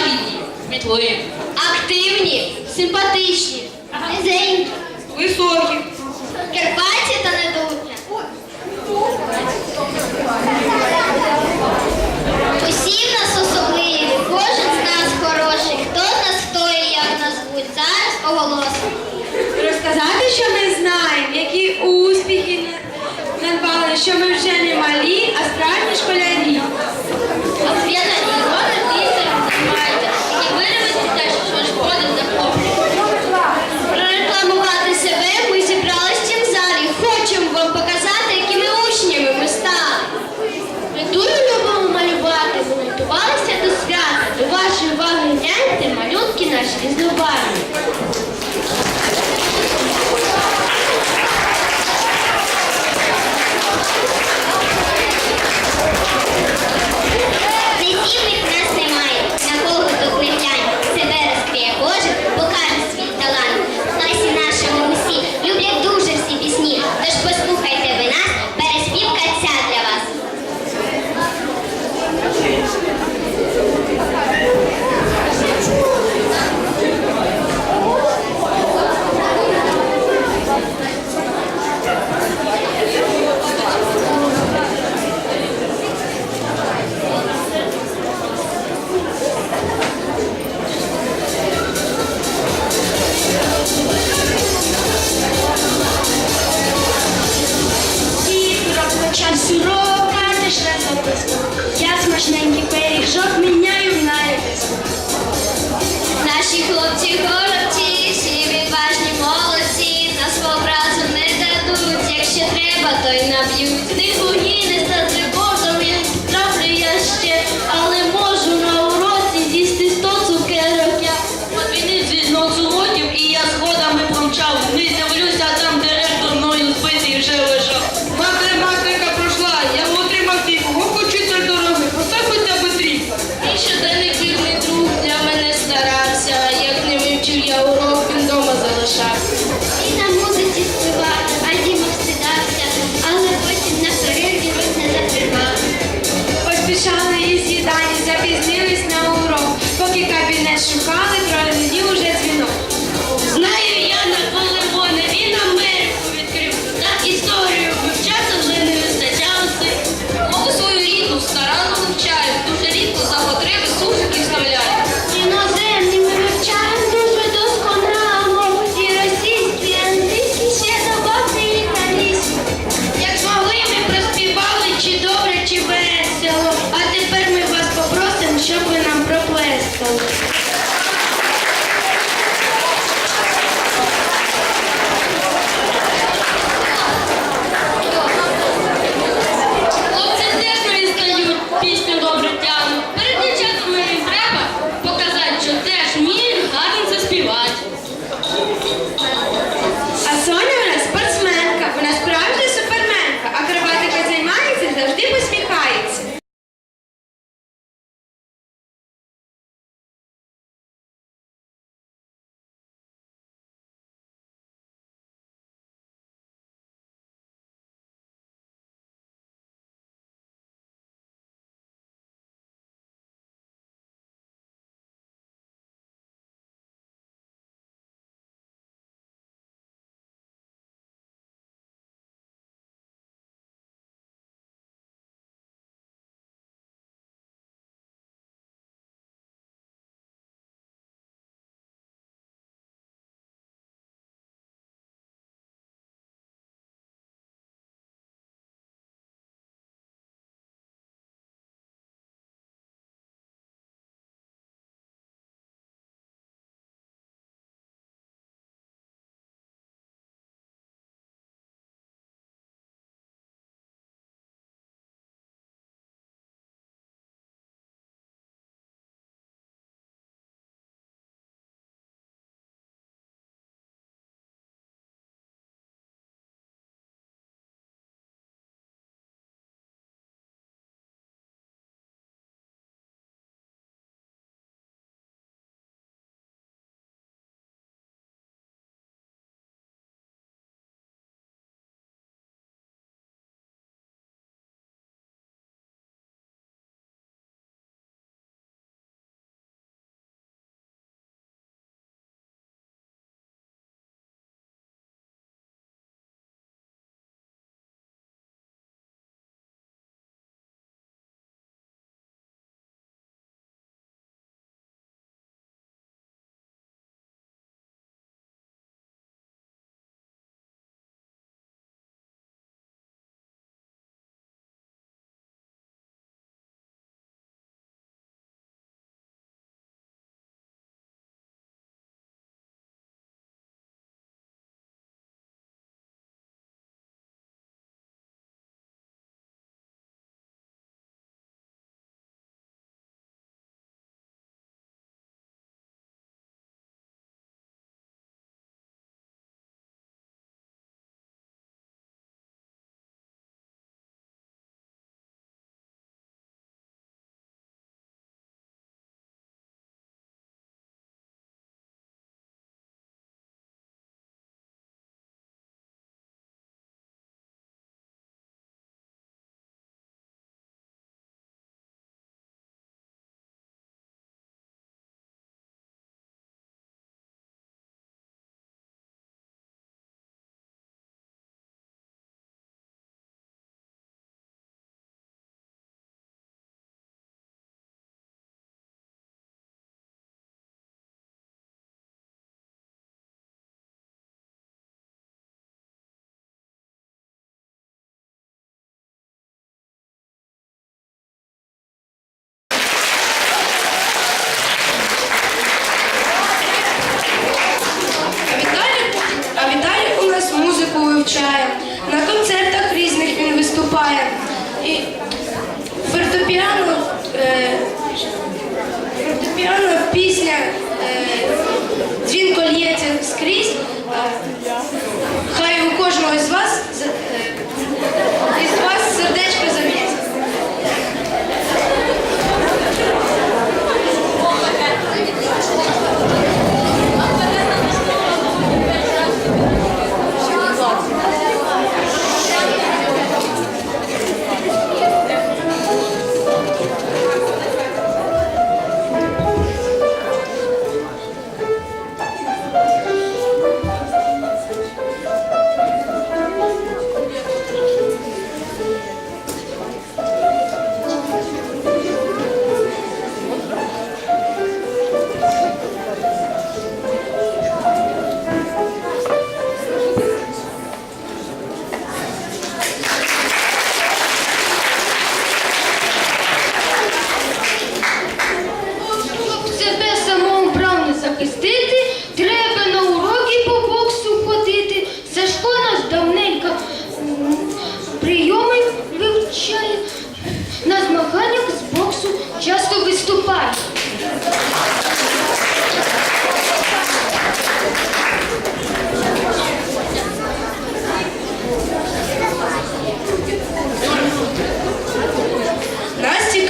Лагідні, кмітливі, активні, симпатичні, низенькі, високі, керпаті та недолугі. Усі в нас особливі, кожен з нас хороший. Хто з нас, хто і як нас будь. Зараз оголосимо. Розказати, що ми знаємо, які успіхи надбали, що ми вже. Вивчає,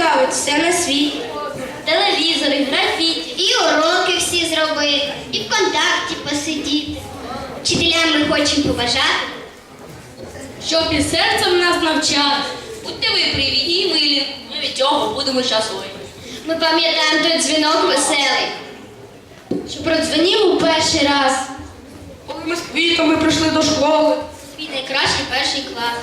цікавить все на світі. Телевізори, графіті. І уроки всі зробити, і ВКонтакті посидіти. Вчителям ми хочемо побажати. Щоб і серцем нас навчати. Будьте ви привіті і милі. Ми від цього будемо щасливі. Ми пам'ятаємо той дзвінок веселий, що продзвонив у перший раз. Коли ми з квітами прийшли до школи. Свій найкращий перший клас.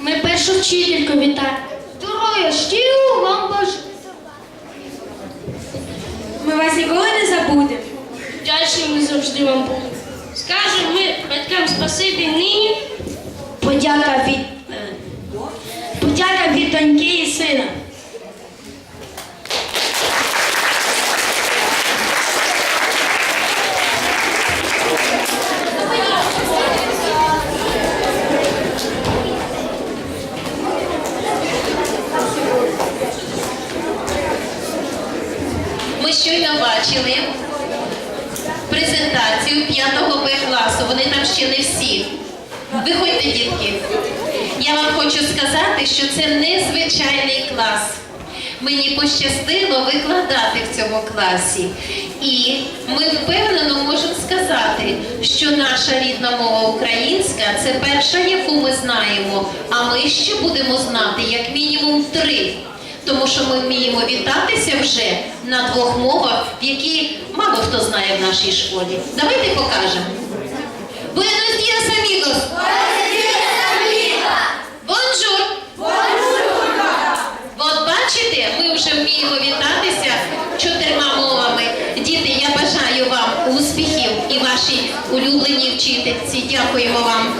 Ми першу вчительку вітаємо. Здоров'я, щиро вам бажаю. Ми вас ніколи не забудемо. Вдячні ми завжди вам будемо. Скажемо ми батькам спасибі нині. Подяка від, е, подяка від доньки і сина. Ми щойно бачили презентацію 5 Б класу. Вони там ще не всі. Виходьте, дітки. Я вам хочу сказати, що це незвичайний клас. Мені пощастило викладати в цьому класі. І ми впевнено можемо сказати, що наша рідна мова українська це перша, яку ми знаємо, а ми ще будемо знати як мінімум три. Тому що ми вміємо вітатися вже на двох мовах, які мало хто знає в нашій школі. Давайте покажемо. Buenos días, amigos. Бонжур. От бачите, ми вже вміємо вітатися чотирма мовами. Діти, я бажаю вам успіхів і вашій улюбленій вчительці. Дякуємо вам